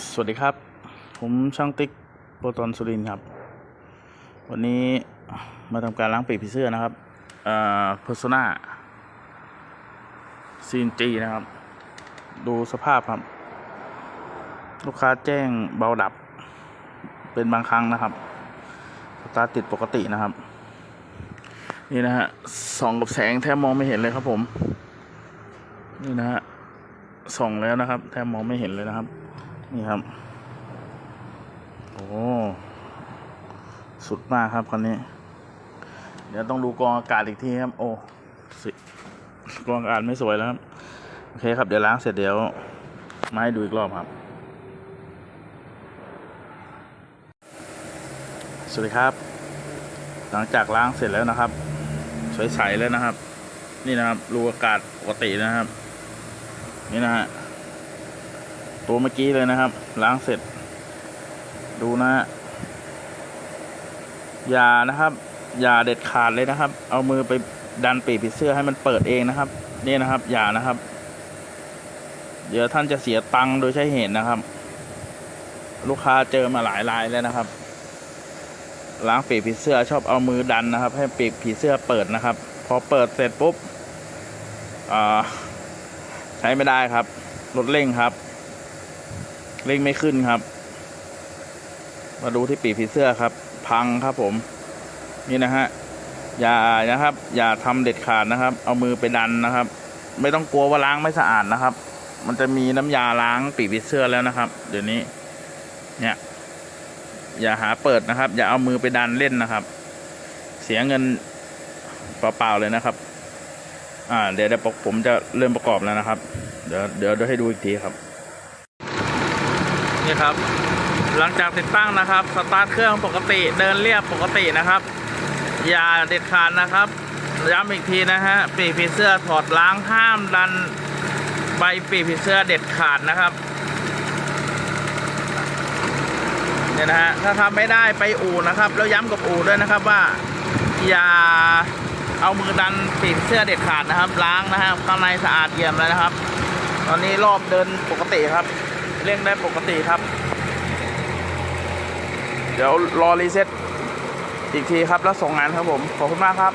สวัสดีครับ ผมช่างติ๊กโปรตอนสุรินทร์ครับ วันนี้มาทำการล้างปีกผีเสื้อนะครับเอ่อ Persona CNG นะครับ ดูสภาพครับ ลูกค้าแจ้งเบาดับ เป็นบางครั้งนะครับสตาร์ติดปกตินะครับ นี่นะฮะส่องกับแสงแทบมองไม่เห็นเลยครับผม นี่นะฮะส่องแล้วนะครับ แทบมองไม่เห็นเลยนะครับ นี่ครับ โอ้สุดมากครับคันนี้ เดี๋ยวต้องดูกรองอากาศอีกทีครับ โอ้สิกรองอากาศไม่สวยแล้วครับ โอเคครับเดี๋ยวล้างเสร็จเดี๋ยวมาให้ดูอีกรอบครับ สวัสดีครับ หลังจากล้างเสร็จแล้วนะครับ ใสๆแล้วนะครับ นี่นะครับรูอากาศปกตินะครับ นี่นะฮะ ตัวเมื่อกี้เลยนะครับ ล้างเสร็จ ดูนะฮะอย่านะครับ อย่าเด็ดขาดเลยนะครับ เอามือไปดันปีกผีเสื้อให้มันเปิดเองนะครับ นี่นะครับ อย่านะครับ เดี๋ยวท่านจะเสียตังค์โดยใช้เหตุนะครับ ลูกค้าเจอมาหลายรายแล้วนะครับ ล้างปีกผีเสื้อชอบเอามือดันนะครับ ให้ปีกผีเสื้อเปิดนะครับ พอเปิดเสร็จปุ๊บอ่าใช้ไม่ได้ครับรถเร่งครับ เร่งไม่ขึ้นครับ มาดูที่ปีกผีเสื้อครับ พังครับผม นี่นะฮะอย่านะครับ อย่าทำเด็ดขาดนะครับ เอามือไปดันนะครับ ไม่ต้องกลัวว่าล้างไม่สะอาดนะครับ มันจะมีน้ำยาล้างปีกผีเสื้อแล้วนะครับ เดี๋ยวนี้ เนี่ย อย่าหาเปิดนะครับ อย่าเอามือไปดันเล่นนะครับ เสียเงินเปล่าๆเลยนะครับ อ่า เดี๋ยวเดี๋ยวผมจะเริ่มประกอบแล้วนะครับ เดี๋ยวเดี๋ยวให้ดูอีกทีครับ นี่ครับ หลังจากติดตั้งนะครับสตาร์ทเครื่องปกติเดินเรียบปกตินะครับ อย่าเด็ดขาดนะครับย้ำอีกทีนะฮะปีกผีเสื้อถอดล้างห้ามดันใบปีกผีเสื้อเด็ดขาดนะครับเนี่ยนะฮะถ้าทำไม่ได้ไปอู่นะครับ แล้วย้ำกับอู่ด้วยนะครับว่าอย่าเอามือดันปีกเสื้อเด็ดขาดนะครับ ล้างนะครับข้างในสะอาดเยี่ยมเลยนะครับ ตอนนี้รอบเดินปกติครับ เร่งได้ปกติครับ เดี๋ยวรอรีเซ็ตอีกทีครับแล้วส่งงานครับผม ขอบคุณมากครับ